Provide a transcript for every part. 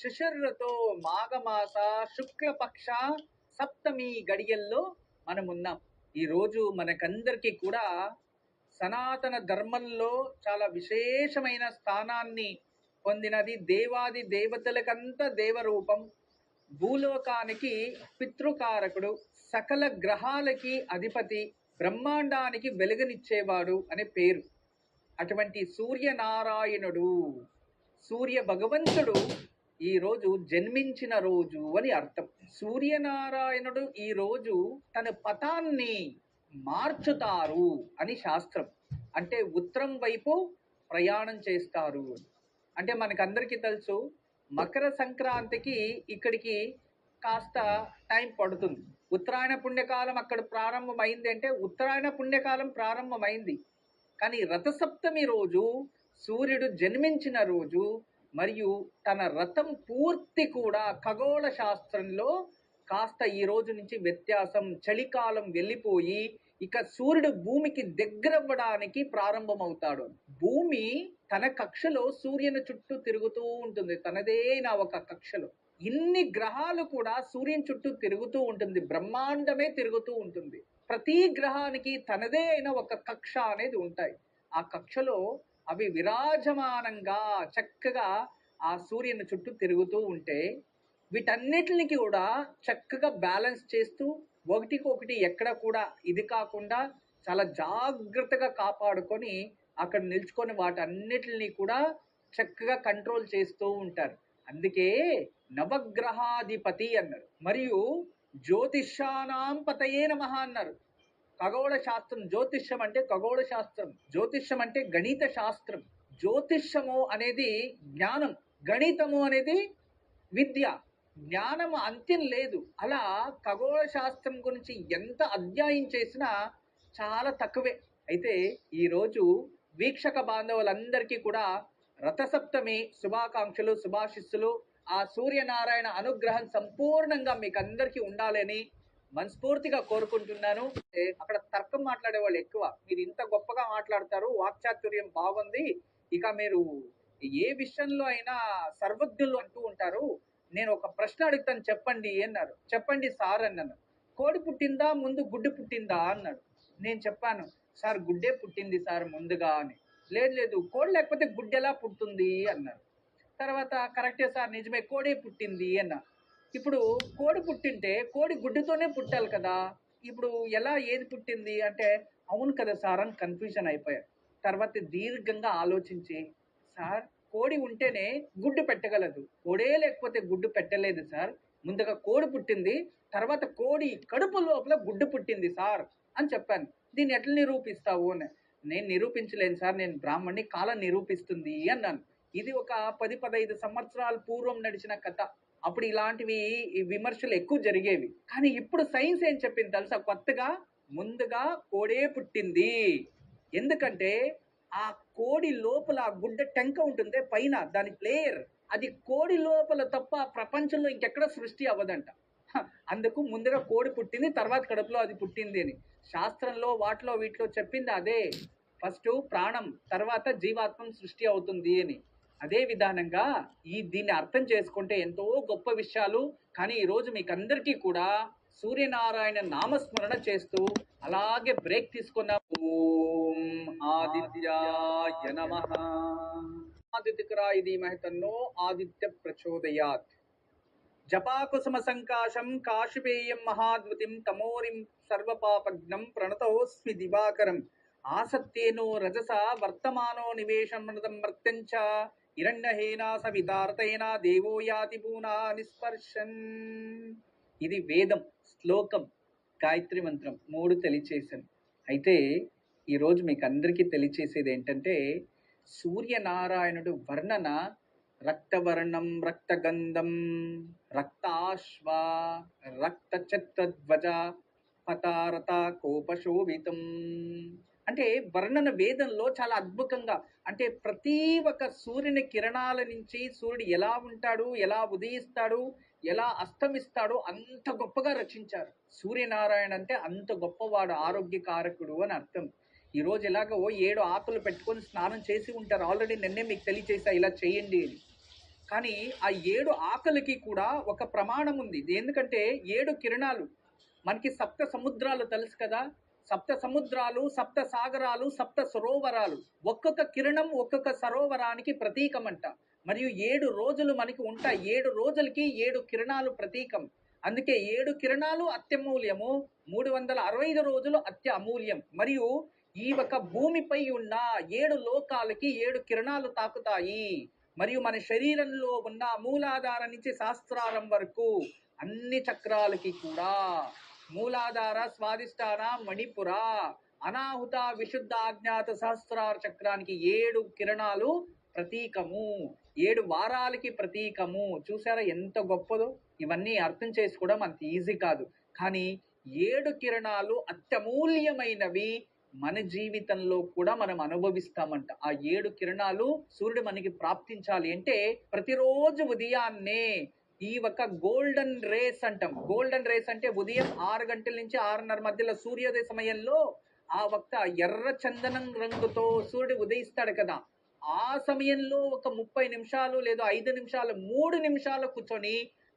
శిశిర్రతో మాఘమాస శుక్లపక్ష సప్తమి గడియల్లో మనం ఉన్నాం ఈరోజు మనకందరికీ కూడా సనాతన ధర్మంలో చాలా విశేషమైన స్థానాన్ని పొందినది దేవాది దేవతలకంతా దేవరూపం. భూలోకానికి పితృకారకుడు సకల గ్రహాలకి అధిపతి బ్రహ్మాండానికి వెలుగునిచ్చేవాడు అనే పేరు. అటువంటి సూర్యనారాయణుడు సూర్య భగవంతుడు ఈ రోజు జన్మించిన రోజు అని అర్థం. సూర్యనారాయణుడు ఈ రోజు తన పథాన్ని మార్చుతారు అని శాస్త్రం. అంటే ఉత్తరం వైపు ప్రయాణం చేస్తారు అంటే మనకందరికీ తెలుసు మకర సంక్రాంతికి ఇక్కడికి కాస్త టైం పడుతుంది. ఉత్తరాయణ పుణ్యకాలం అక్కడ ప్రారంభమైంది అంటే ఉత్తరాయణ పుణ్యకాలం ప్రారంభమైంది. కానీ రథసప్తమి రోజు సూర్యుడు జన్మించిన రోజు మరియు తన రథం పూర్తి కూడా ఖగోళ శాస్త్రంలో కాస్త ఈ రోజు నుంచి వ్యత్యాసం చలికాలం వెళ్ళిపోయి ఇక సూర్యుడు భూమికి దగ్గరవ్వడానికి ప్రారంభమవుతాడు. భూమి తన కక్షలో సూర్యుని చుట్టూ తిరుగుతూ ఉంటుంది. తనదైన ఒక కక్షలో. ఇన్ని గ్రహాలు కూడా సూర్యుని చుట్టూ తిరుగుతూ ఉంటుంది. బ్రహ్మాండమే తిరుగుతూ ఉంటుంది. ప్రతి గ్రహానికి తనదే అయిన ఒక కక్ష అనేది ఉంటాయి. ఆ కక్షలో అవి విరాజమానంగా చక్కగా ఆ సూర్యుని చుట్టూ తిరుగుతూ ఉంటే వీటన్నిటిని కూడా చక్కగా బ్యాలెన్స్ చేస్తూ ఒకటికి ఒకటి ఎక్కడ కూడా ఇది కాకుండా చాలా జాగ్రత్తగా కాపాడుకొని అక్కడ నిల్చుకొని వాటన్నిటిని కూడా చక్కగా కంట్రోల్ చేస్తూ ఉంటారు. అందుకే నవగ్రహాధిపతి అన్నారు. మరియు జ్యోతిషానాం పతయే నమ అన్నారు. ఖగోళ శాస్త్రం జ్యోతిష్యం అంటే ఖగోళ శాస్త్రం జ్యోతిష్యం అంటే గణిత శాస్త్రం. జ్యోతిష్యము అనేది జ్ఞానం గణితము అనేది విద్య. జ్ఞానము అంత్యం లేదు. అలా ఖగోళ శాస్త్రం గురించి ఎంత అధ్యాయం చేసినా చాలా తక్కువే. అయితే ఈరోజు వీక్షక బాంధవులందరికీ కూడా రథసప్తమి శుభాకాంక్షలు శుభాశిస్సులు. ఆ సూర్యనారాయణ అనుగ్రహం సంపూర్ణంగా మీకు అందరికీ ఉండాలని మనస్ఫూర్తిగా కోరుకుంటున్నాను. అక్కడ తర్కం మాట్లాడే వాళ్ళు ఎక్కువ. మీరు ఇంత గొప్పగా మాట్లాడతారు వాక్చాతుర్యం బాగుంది ఇక మీరు ఏ విషయంలో అయినా సర్వజ్ఞులు అంటూ ఉంటారు. నేను ఒక ప్రశ్న అడుగుతాను చెప్పండి అన్నారు. చెప్పండి సార్ అన్నాను. కోడి పుట్టిందా ముందు గుడ్డు పుట్టిందా అన్నాడు. నేను చెప్పాను సార్ గుడ్డే పుట్టింది సార్ ముందుగా అని. లేదు లేదు కోడి లేకపోతే గుడ్డెలా ఎలా అన్నారు. తర్వాత కరెక్టే సార్ నిజమే కోడే పుట్టింది అన్నారు ఇప్పుడు కోడి పుట్టింటే కోడి గుడ్డుతోనే పుట్టాలి కదా. ఇప్పుడు ఎలా ఏది పుట్టింది అంటే అవును కదా సార్ అని కన్ఫ్యూజన్ అయిపోయారు తర్వాత దీర్ఘంగా ఆలోచించి సార్ కోడి ఉంటేనే గుడ్డు పెట్టగలదు. కోడే లేకపోతే గుడ్డు పెట్టలేదు సార్. ముందుగా కోడి పుట్టింది తర్వాత కోడి కడుపు లోపల గుడ్డు పుట్టింది సార్ అని చెప్పాను. దీన్ని ఎట్లా నిరూపిస్తావు అని. నేను నిరూపించలేను సార్ నేను బ్రాహ్మణ్ణి కాలం నిరూపిస్తుంది అన్నాను. ఇది ఒక పది పదహైదు సంవత్సరాల పూర్వం నడిచిన కథ. అప్పుడు ఇలాంటివి ఈ విమర్శలు ఎక్కువ జరిగేవి. కానీ ఇప్పుడు సైన్స్ ఏం చెప్పింది తెలుసా? కొత్తగా ముందుగా కోడే పుట్టింది. ఎందుకంటే ఆ కోడి లోపల ఆ గుడ్డ టెంక ఉంటుంది పైన దాని ప్లేయర్. అది కోడి లోపల తప్ప ప్రపంచంలో ఇంకెక్కడ సృష్టి అవ్వదంట. అందుకు ముందుగా కోడి పుట్టింది తర్వాత కడుపులో అది పుట్టింది అని. శాస్త్రంలో వాటిలో వీటిలో చెప్పింది అదే. ఫస్ట్ ప్రాణం తర్వాత జీవాత్మం సృష్టి అవుతుంది అని. అదే విధానంగా ఈ దీన్ని అర్థం చేసుకుంటే ఎంతో గొప్ప విషయాలు. కానీ ఈరోజు మీకు అందరికీ కూడా సూర్యనారాయణ నామస్మరణ చేస్తూ అలాగే బ్రేక్ తీసుకున్న ఓం ఆదిత్యాయ నమ. ఆదిత్యకరాయ ధీమహి తన్నో ఆదిత్య ప్రచోదయాత్. జపాకుసుమ సంకాశం కాశిపేయం మహాద్వతిం తమోరిం సర్వపాపజ్ఞం ప్రణతోస్మి దివాకరం. ఆసత్యేనో రజస వర్తమానో నివేశమృతం మర్త్యంచ. హిరణ్యహేనా సవితార్థేనా దేవో యాతి పూనా నిస్పర్శన్ ఇది వేదం శ్లోకం గాయత్రి మంత్రం మూడు తెలియచేసాను అయితే ఈరోజు మీకు అందరికీ తెలియచేసేది ఏంటంటే సూర్యనారాయణుడు వర్ణన రక్తవర్ణం రక్తగంధం రక్తాశ్వ రక్తచత్రధ్వజ పతారత కోపశోభితం. అంటే వర్ణన వేదంలో చాలా అద్భుతంగా అంటే ప్రతి ఒక్క సూర్యుని కిరణాల నుంచి సూర్యుడు ఎలా ఉంటాడు ఎలా ఉదయిస్తాడు ఎలా అస్తమిస్తాడో అంత గొప్పగా రచించారు. సూర్యనారాయణ అంటే అంత గొప్పవాడు ఆరోగ్యకారకుడు అని అర్థం. ఈరోజు ఎలాగో ఏడు ఆకులు పెట్టుకొని స్నానం చేసి ఉంటారు. ఆల్రెడీ నిన్నే మీకు తెలియచేసా ఇలా చేయండి అని. కానీ ఆ ఏడు ఆకలికి కూడా ఒక ప్రమాణం ఉంది. ఇది ఎందుకంటే ఏడు కిరణాలు మనకి సప్త సముద్రాలు తెలుసు కదా సప్త సముద్రాలు సప్త సాగరాలు సప్త సరోవరాలు. ఒక్కొక్క కిరణం ఒక్కొక్క సరోవరానికి ప్రతీకమంట. మరియు ఏడు రోజులు మనకి ఉంటాయి. ఏడు రోజులకి ఏడు కిరణాలు ప్రతీకం. అందుకే ఏడు కిరణాలు అత్యమూల్యము మూడు వందల అరవై ఐదు రోజులు అత్య అమూల్యం మరియు ఈ ఒక భూమిపై ఉన్న ఏడు లోకాలకి ఏడు కిరణాలు తాకుతాయి. మరియు మన శరీరంలో ఉన్న మూలాధారం నుంచి శాస్త్రారం వరకు అన్ని చక్రాలకి కూడా మూలాధార స్వాదిష్టాన మణిపుర అనాహుత విశుద్ధ అజ్ఞాత సహస్రార చక్రానికి ఏడు కిరణాలు ప్రతీకము ఏడు వారాలకి ప్రతీకము. చూసారా ఎంత గొప్పదో? ఇవన్నీ అర్థం చేసుకోవడం అంత ఈజీ కాదు. కానీ ఏడు కిరణాలు అత్యమూల్యమైనవి మన జీవితంలో కూడా మనం అనుభవిస్తామంట. ఆ ఏడు కిరణాలు సూర్యుడు మనకి ప్రాప్తించాలి అంటే ప్రతిరోజు ఉదయాన్నే ఈ ఒక గోల్డెన్ రేస్ అంటాం. గోల్డెన్ రేస్ అంటే ఉదయం ఆరు గంటల నుంచి ఆరున్నర మధ్యలో సూర్యోదయ సమయంలో ఆ ఒక్క ఎర్ర చందనం రంగుతో సూర్యుడు ఉదయిస్తాడు కదా. ఆ సమయంలో ఒక ముప్పై నిమిషాలు లేదా ఐదు నిమిషాలు మూడు నిమిషాలు కూర్చొని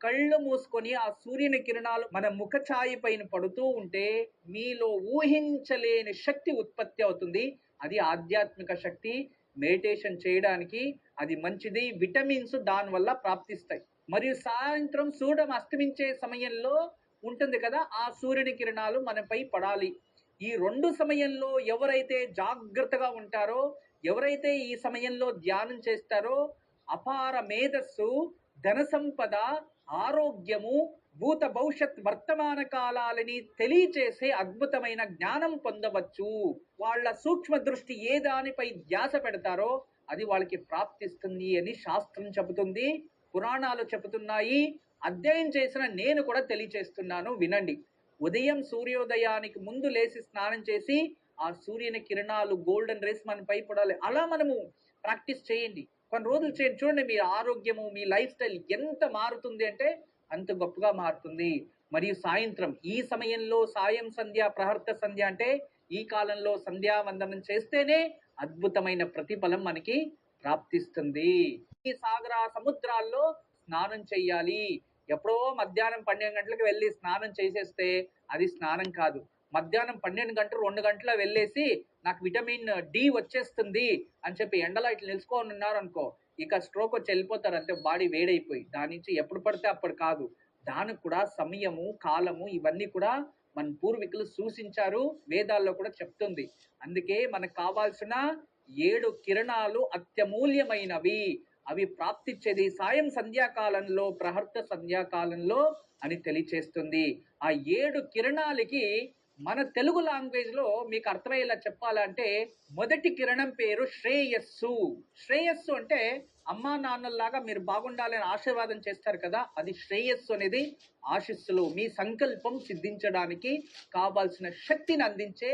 కళ్ళు మూసుకొని ఆ సూర్యుని కిరణాలు మన ముఖ ఛాయి పైన పడుతూ ఉంటే మీలో ఊహించలేని శక్తి ఉత్పత్తి అవుతుంది. అది ఆధ్యాత్మిక శక్తి. మెడిటేషన్ చేయడానికి అది మంచిది. విటమిన్స్ దానివల్ల ప్రాప్తిస్తాయి. మరియు సాయంత్రం సూర్యం అస్తమించే సమయంలో ఉంటుంది కదా ఆ సూర్యుని కిరణాలు మనపై పడాలి. ఈ రెండు సమయంలో ఎవరైతే జాగ్రత్తగా ఉంటారో ఎవరైతే ఈ సమయంలో ధ్యానం చేస్తారో అపార మేధస్సు ధన సంపద ఆరోగ్యము భూత భవిష్యత్ వర్తమాన కాలాలని తెలియచేసే అద్భుతమైన జ్ఞానం పొందవచ్చు. వాళ్ళ సూక్ష్మ దృష్టి ఏ దానిపై ధ్యాస పెడతారో అది వాళ్ళకి ప్రాప్తిస్తుంది అని శాస్త్రం చెబుతుంది. పురాణాలు చెబుతున్నాయి. అధ్యయనం చేసిన నేను కూడా తెలియచేస్తున్నాను వినండి. ఉదయం సూర్యోదయానికి ముందు లేచి స్నానం చేసి ఆ సూర్యుని కిరణాలు గోల్డెన్ రేస్ మనపై పడాలి. అలా మనము ప్రాక్టీస్ చేయండి. కొన్ని రోజులు చేయండి. చూడండి మీ ఆరోగ్యము మీ లైఫ్ స్టైల్ ఎంత మారుతుంది అంటే అంత గొప్పగా మారుతుంది. మరియు సాయంత్రం ఈ సమయంలో సాయం సంధ్య ప్రహర్త సంధ్య అంటే ఈ కాలంలో సంధ్యావందనం చేస్తేనే అద్భుతమైన ప్రతిఫలం మనకి ప్రాప్తిస్తుంది. ఈ సాగర సముద్రాల్లో స్నానం చెయ్యాలి. ఎప్పుడో మధ్యాహ్నం పన్నెండు గంటలకు వెళ్ళి స్నానం చేసేస్తే అది స్నానం కాదు. మధ్యాహ్నం పన్నెండు గంటలు రెండు గంటల వెళ్ళేసి నాకు విటమిన్ డి వచ్చేస్తుంది అని చెప్పి ఎండలో ఇట్లా నిలుచుకొని ఉన్నారు అనుకో ఇక స్ట్రోక్ వచ్చి వెళ్ళిపోతారు అంతే బాడీ వేడైపోయి. దాని నుంచి ఎప్పుడు పడితే అప్పుడు కాదు. దానికి కూడా సమయము కాలము ఇవన్నీ కూడా మన పూర్వీకులు సూచించారు వేదాల్లో కూడా చెప్తుంది. అందుకే మనకు కావాల్సిన ఏడు కిరణాలు అత్యమూల్యమైనవి. అవి ప్రాప్తిచ్చేది సాయం సంధ్యాకాలంలో ప్రహర్త సంధ్యాకాలంలో అని తెలియచేస్తుంది. ఆ ఏడు కిరణాలకి మన తెలుగు లాంగ్వేజ్లో మీకు అర్థమయ్యేలా చెప్పాలంటే మొదటి కిరణం పేరు శ్రేయస్సు. శ్రేయస్సు అంటే అమ్మా నాన్నల్లాగా మీరు బాగుండాలని ఆశీర్వాదం చేస్తారు కదా అది శ్రేయస్సు అనేది ఆశిస్సులు. మీ సంకల్పం సిద్ధించడానికి కావాల్సిన శక్తిని అందించే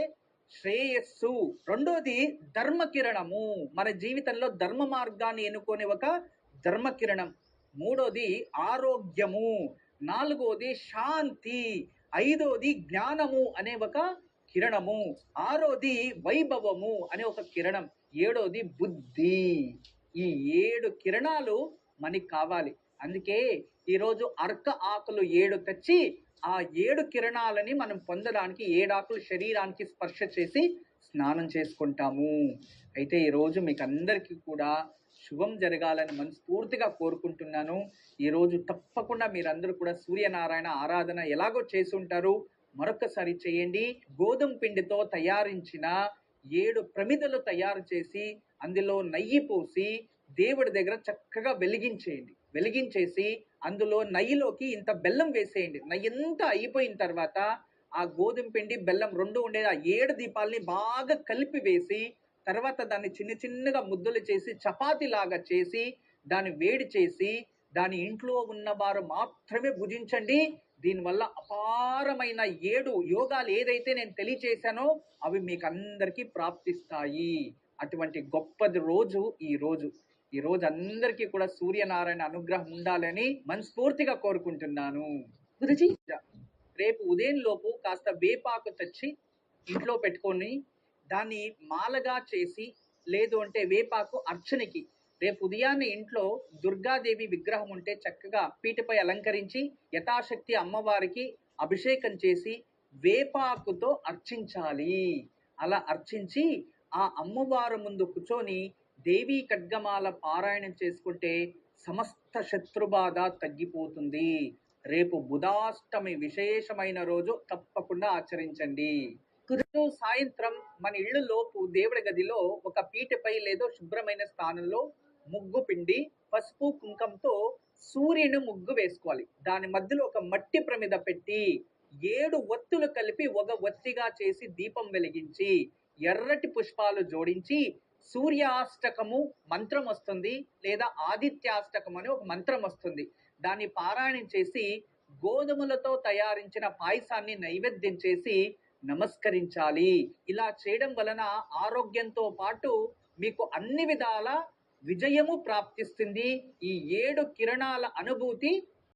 శ్రేయస్సు. రెండోది ధర్మ కిరణము మన జీవితంలో ధర్మ మార్గాన్ని ఎన్నుకునే ఒక ధర్మ కిరణం మూడోది ఆరోగ్యము. నాలుగోది శాంతి. ఐదోది జ్ఞానము అనే ఒక కిరణము. ఆరోది వైభవము అనే ఒక కిరణం. ఏడోది బుద్ధి. ఈ ఏడు కిరణాలు మనకి కావాలి. అందుకే ఈరోజు అర్క ఆకులు ఏడు తెచ్చి ఆ ఏడు కిరణాలని మనం పొందడానికి ఏడాకులు శరీరానికి స్పర్శ చేసి స్నానం చేసుకుంటాము. అయితే ఈరోజు మీకు అందరికీ కూడా శుభం జరగాలని మనస్ఫూర్తిగా కోరుకుంటున్నాను. ఈరోజు తప్పకుండా మీరందరూ కూడా సూర్యనారాయణ ఆరాధన ఎలాగో చేసి ఉంటారు మరొకసారి చేయండి. గోధుమ పిండితో తయారించిన ఏడు ప్రమిదలు తయారు చేసి అందులో నెయ్యి పోసి దేవుడి దగ్గర చక్కగా వెలిగించేయండి. వెలిగించేసి అందులో నెయ్యిలోకి ఇంత బెల్లం వేసేయండి. నెయ్యి ఎంత అయిపోయిన తర్వాత ఆ గోధుమ పిండి బెల్లం రెండు ఉండేది. ఆ ఏడు దీపాలని బాగా కలిపి వేసి తర్వాత దాన్ని చిన్న చిన్నగా ముద్దలు చేసి చపాతి లాగా చేసి దాన్ని వేడి చేసి దాని ఇంట్లో ఉన్నవారు మాత్రమే భుజించండి. దీనివల్ల అపారమైన ఏడు యోగాలు ఏదైతే నేను తెలియచేశానో అవి మీకు అందరికీ ప్రాప్తిస్తాయి. అటువంటి గొప్పది రోజు ఈ రోజు. ఈ రోజు అందరికీ కూడా సూర్యనారాయణ అనుగ్రహం ఉండాలని మనస్ఫూర్తిగా కోరుకుంటున్నాను. గురుజీ. రేపు ఉదయం లోపు కాస్త వేపాకు తెచ్చి ఇంట్లో పెట్టుకొని దాన్ని మాలగా చేసి లేదు అంటే వేపాకు అర్చనకి రేపు ఉదయాన్నే ఇంట్లో దుర్గాదేవి విగ్రహం ఉంటే చక్కగా పీటపై అలంకరించి యథాశక్తి అమ్మవారికి అభిషేకం చేసి వేపాకుతో అర్చించాలి. అలా అర్చించి ఆ అమ్మవారు ముందు కూర్చొని దేవీ ఖడ్గమాల పారాయణం చేసుకుంటే సమస్త శత్రుబాధ తగ్గిపోతుంది. రేపు బుధాష్టమి విశేషమైన రోజు తప్పకుండా ఆచరించండి. కుదురు సాయంత్రం మన ఇళ్ళు లోపు దేవుడి గదిలో ఒక పీటపై లేదో శుభ్రమైన స్థానంలో ముగ్గు పిండి పసుపు కుంకంతో సూర్యుని ముగ్గు వేసుకోవాలి. దాని మధ్యలో ఒక మట్టి ప్రమిద పెట్టి ఏడు ఒత్తులు కలిపి ఒక ఒత్తిగా చేసి దీపం వెలిగించి ఎర్రటి పుష్పాలు జోడించి సూర్యాష్టకము మంత్రం వస్తుంది లేదా ఆదిత్యాష్టకం అని ఒక మంత్రం వస్తుంది. దాన్ని పారాయణం చేసి గోధుమలతో తయారించిన పాయసాన్ని నైవేద్యం చేసి నమస్కరించాలి. ఇలా చేయడం వలన ఆరోగ్యంతో పాటు మీకు అన్ని విధాల విజయము ప్రాప్తిస్తుంది. ఈ ఏడు కిరణాల అనుభూతి